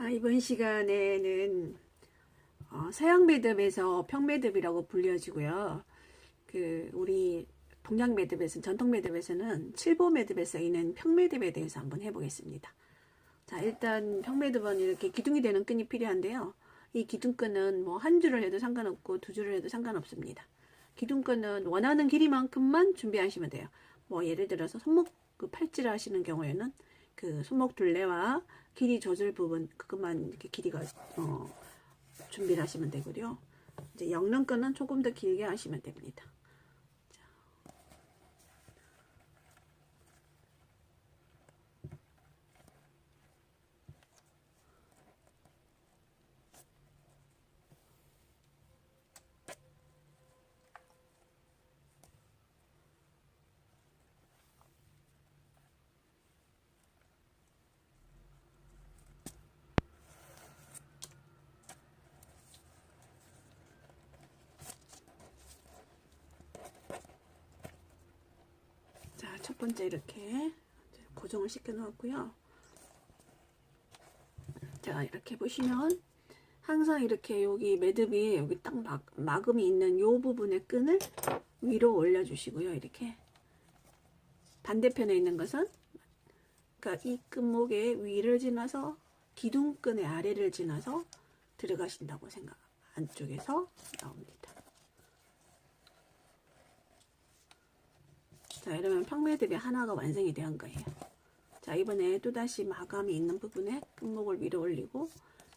아, 이번 시간에는 어, 서양 매듭에서 평매듭이라고 불려지고요. 그 우리 동양 매듭에서 전통 매듭에서는 칠보 매듭에 쓰이는 평매듭에 대해서 한번 해보겠습니다. 자, 일단 평매듭은 이렇게 기둥이 되는 끈이 필요한데요. 이 기둥끈은 뭐 한 줄을 해도 상관없고 두 줄을 해도 상관없습니다. 기둥끈은 원하는 길이만큼만 준비하시면 돼요. 뭐 예를 들어서 손목 그 팔찌를 하시는 경우에는 그 손목 둘레와 길이 조절 부분 그것만 이렇게 길이가 어, 준비를 하시면 되고요. 이제 영는 끈은 조금 더 길게 하시면 됩니다. 자, 첫 번째 이렇게 고정을 시켜 놓았고요. 자, 이렇게 보시면 항상 이렇게 여기 매듭이 여기 딱 막, 막음이 있는 요 부분의 끈을 위로 올려 주시고요. 이렇게 반대편에 있는 것은 그러니까 이 끈목의 위를 지나서 기둥끈의 아래를 지나서 들어가신다고 생각 안쪽에서 나옵니다. 자, 이러면 평매듭이 하나가 완성이 된 거예요. 자, 이번에 또다시 마감이 있는 부분에 끈목을 위로 올리고,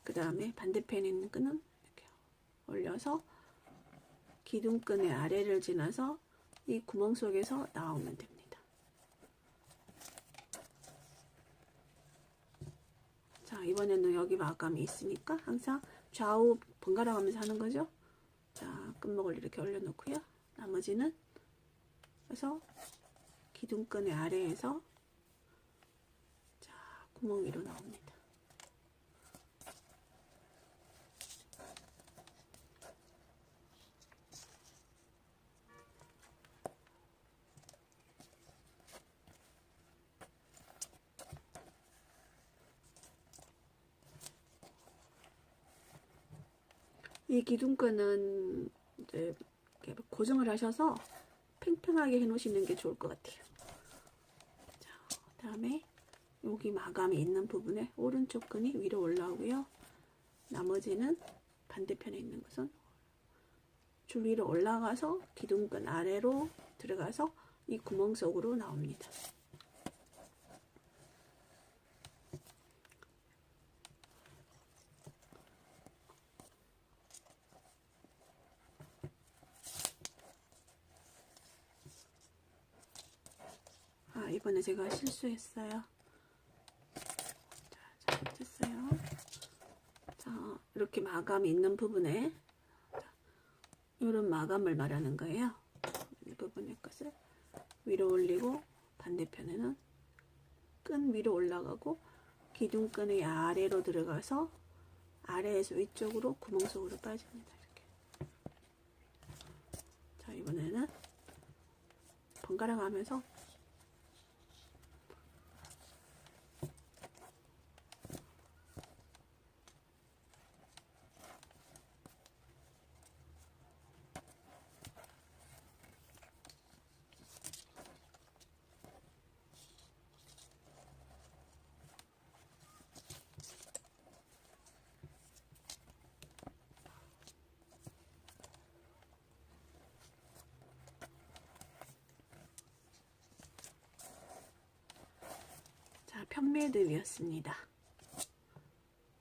그 다음에 반대편에 있는 끈은 이렇게 올려서 기둥끈의 아래를 지나서 이 구멍 속에서 나오면 됩니다. 자, 이번에는 여기 마감이 있으니까 항상 좌우 번갈아 가면서 하는 거죠. 자, 끈목을 이렇게 올려 놓고요. 나머지는 그래서 기둥끈의 아래에서 자 구멍 위로 나옵니다. 이 기둥끈은 이제 고정을 하셔서 팽팽하게 해 놓으시는 게 좋을 것 같아요. 자, 그 다음에 여기 마감이 있는 부분에 오른쪽 끈이 위로 올라오고요. 나머지는 반대편에 있는 것은 줄 위로 올라가서 기둥끈 아래로 들어가서 이 구멍 속으로 나옵니다. 이번에 제가 실수했어요. 자, 잘못했어요. 자, 이렇게 마감이 있는 부분에 자, 이런 마감을 말하는 거예요. 이 부분의 것을 위로 올리고 반대편에는 끈 위로 올라가고 기둥끈의 아래로 들어가서 아래에서 위쪽으로 구멍 속으로 빠집니다. 이렇게. 자, 이번에는 번갈아 가면서 자, 편매듭이었습니다.